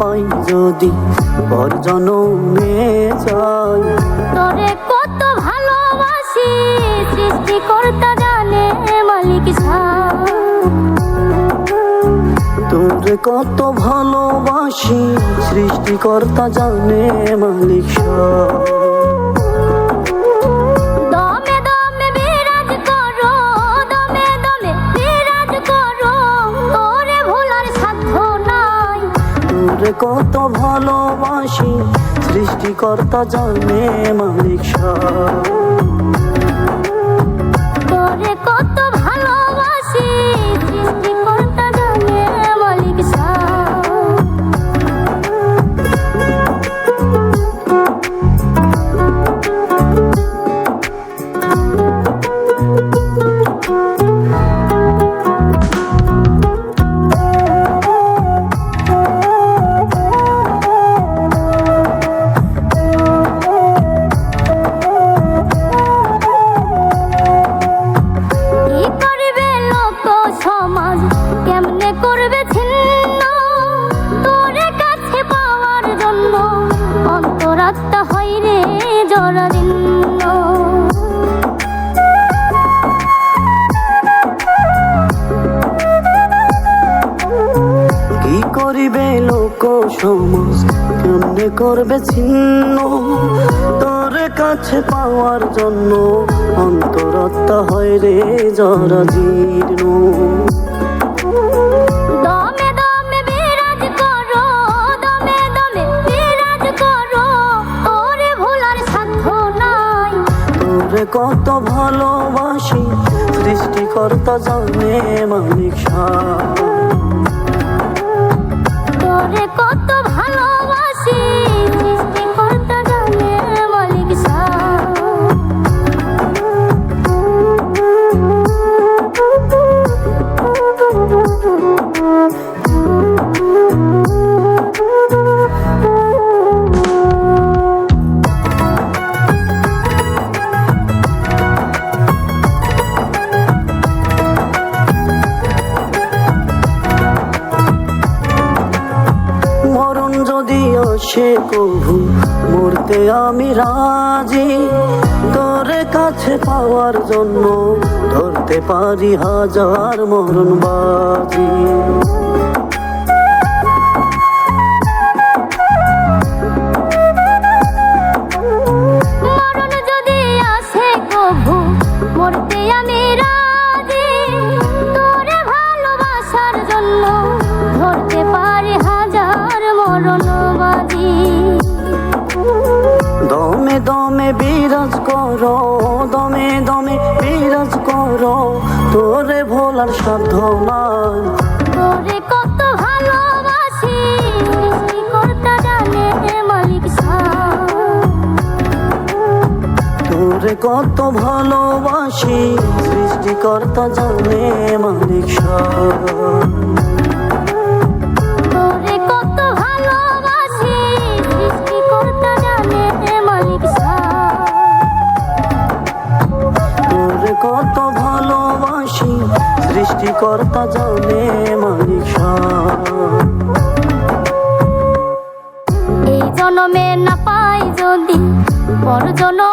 পাই যদি পর জনমে যাই তোরে কত ভালোবাসি সৃষ্টিকর্তা জানে মালিক তোরে কত ভালোবাসি সৃষ্টিকর্তা জানে মালিক সব। কত ভালোবাসি সৃষ্টিকর্তা জন্মে মালিক সব। জরাজীর্ণ কি করিবে লোক সমাজ? কেমনে করবে ছিন্ন? তোর কাছে পাওয়ার জন্য অন্তরত্তা হয় রে জরা জীর্ণ। তোরে কত ভালোবাসি সৃষ্টিকর্তা জানে মালিক সার। আসে কভু মরতে আমি রাজি। তোরে কাছে পাওয়ার জন্য ধরতে পারি হাজার মরণ বাজি বিরাজ করো দমে দমে বিরাজ করো। তোরে ভোলার সাধ্য নাই। তোরে কত ভালোবাসি সৃষ্টিকর্তা জানে মালিক তোরে কত ভালোবাসি সৃষ্টিকর্তা জানে মালিক সব। সৃষ্টিকর্তা যাও মালিক সব। এই জনমে না পাই যদি পর জনমে